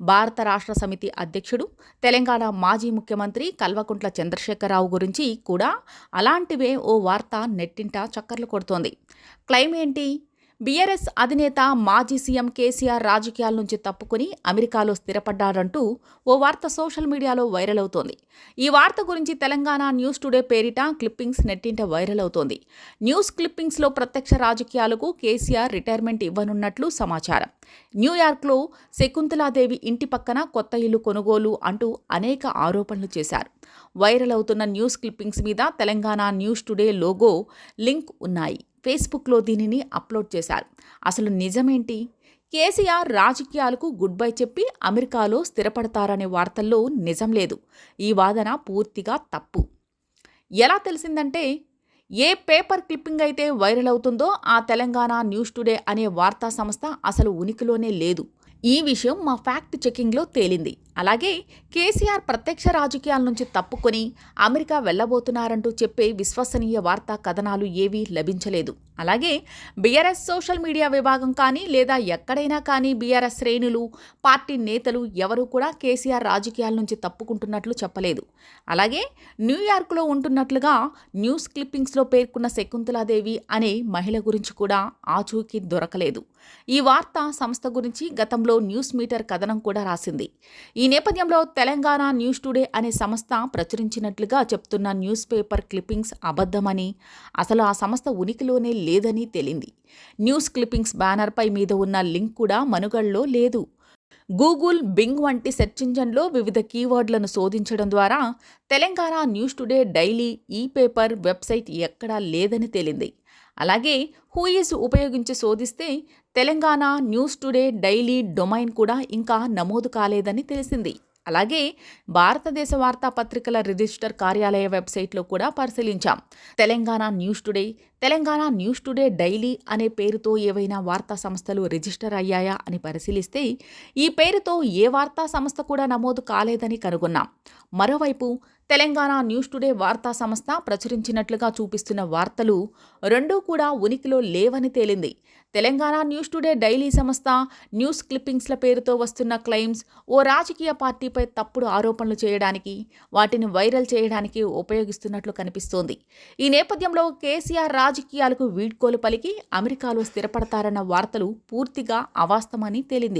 భారత రాష్ట్ర సమితి అధ్యక్షుడు తెలంగాణ మాజీ ముఖ్యమంత్రి కల్వకుంట్ల చంద్రశేఖరరావు గురించి కూడా అలాంటివే ఓ వార్త నెట్టింట చక్కర్లు కొడుతోంది. క్లైమ్ ఏంటి? బీఆర్ఎస్ అధినేత మాజీ సీఎం కేసీఆర్ రాజకీయాల నుంచి తప్పుకుని అమెరికాలో స్థిరపడ్డాడంటూ ఓ వార్త సోషల్ మీడియాలో వైరల్ అవుతోంది. ఈ వార్త గురించి తెలంగాణ న్యూస్ టుడే పేరిట క్లిప్పింగ్స్ నెట్టింట వైరల్ అవుతోంది. న్యూస్ క్లిప్పింగ్స్లో ప్రత్యక్ష రాజకీయాలకు కేసీఆర్ రిటైర్మెంట్ ఇవ్వనున్నట్లు సమాచారం. న్యూయార్క్లో శకుంతలాదేవి ఇంటి పక్కన కొత్త ఇల్లు కొనుగోలు అంటూ అనేక ఆరోపణలు చేశారు. వైరల్ అవుతున్న న్యూస్ క్లిప్పింగ్స్ మీద Telangana news today logo link ఉన్నాయి. ఫేస్బుక్లో దీనిని అప్లోడ్ చేశారు. అసలు నిజమేంటి? కేసీఆర్ రాజకీయాలకు గుడ్ బై చెప్పి అమెరికాలో స్థిరపడతారనే వార్తల్లో నిజం లేదు. ఈ వాదన పూర్తిగా తప్పు. ఎలా తెలిసిందంటే ఏ పేపర్ క్లిప్పింగ్ అయితే వైరల్ అవుతుందో ఆ తెలంగాణ న్యూస్ టుడే అనే వార్తా సంస్థ అసలు ఉనికిలోనే లేదు. ఈ విషయం మా ఫ్యాక్ట్ చెకింగ్లో తేలింది. అలాగే కేసీఆర్ ప్రత్యక్ష రాజకీయాల నుంచి తప్పుకొని అమెరికా వెళ్ళబోతున్నారంటూ చెప్పే విశ్వసనీయ వార్తా కథనాలు ఏవీ లభించలేదు. అలాగే బీఆర్ఎస్ సోషల్ మీడియా విభాగం కానీ లేదా ఎక్కడైనా కానీ బీఆర్ఎస్ శ్రేణులు పార్టీ నేతలు ఎవరూ కూడా కేసీఆర్ రాజకీయాల నుంచి తప్పుకుంటున్నట్లు చెప్పలేదు. అలాగే న్యూయార్క్లో ఉంటున్నట్లుగా న్యూస్ క్లిప్పింగ్స్లో పేర్కొన్న శకుంతలాదేవి అనే మహిళ గురించి కూడా ఆచూకీ దొరకలేదు. ఈ వార్త సంస్థ గురించి గతంలో న్యూస్ మీటర్ కథనం కూడా రాసింది. ఈ నేపథ్యంలో తెలంగాణ న్యూస్ టుడే అనే సంస్థ ప్రచురించినట్లుగా చెప్తున్న న్యూస్ పేపర్ క్లిప్పింగ్స్ అబద్ధమని అసలు ఆ సంస్థ ఉనికిలోనే లేదని తేలింది. న్యూస్ క్లిప్పింగ్స్ బ్యానర్పై మీద ఉన్న లింక్ కూడా మనుగడలో లేదు. గూగుల్ బింగ్ వంటి సెర్చ్ ఇంజన్లో వివిధ కీవర్డ్లను శోధించడం ద్వారా Telangana news today daily e-paper website ఎక్కడా లేదని తేలింది. అలాగే హూయిస్ ఉపయోగించి శోధిస్తే Telangana news today daily domain కూడా ఇంకా నమోదు కాలేదని తెలిసింది. అలాగే భారతదేశ వార్తాపత్రికల రిజిస్టర్ కార్యాలయ వెబ్సైట్లో కూడా పరిశీలించాం. Telangana news today Telangana news today daily అనే పేరుతో ఏవైనా వార్తా సంస్థలు రిజిస్టర్ అయ్యాయా అని పరిశీలిస్తే ఈ పేరుతో ఏ వార్తా సంస్థ కూడా నమోదు కాలేదని కనుగొన్నాం. మరోవైపు తెలంగాణ న్యూస్ టుడే వార్తా సంస్థ ప్రచురించినట్లుగా చూపిస్తున్న వార్తలు రెండూ కూడా ఉనికిలో లేవని తేలింది. తెలంగాణ న్యూస్ టుడే డైలీ సంస్థ న్యూస్ క్లిప్పింగ్స్ల పేరుతో వస్తున్న క్లెయిమ్స్ ఓ రాజకీయ పార్టీపై తప్పుడు ఆరోపణలు చేయడానికి వాటిని వైరల్ చేయడానికి ఉపయోగిస్తున్నట్లు కనిపిస్తోంది. ఈ నేపథ్యంలో కేసీఆర్ రాజకీయాలకు వీడ్కోలు పలికి అమెరికాలో స్థిరపడతారన్న వార్తలు పూర్తిగా అవాస్తవమని తేలింది.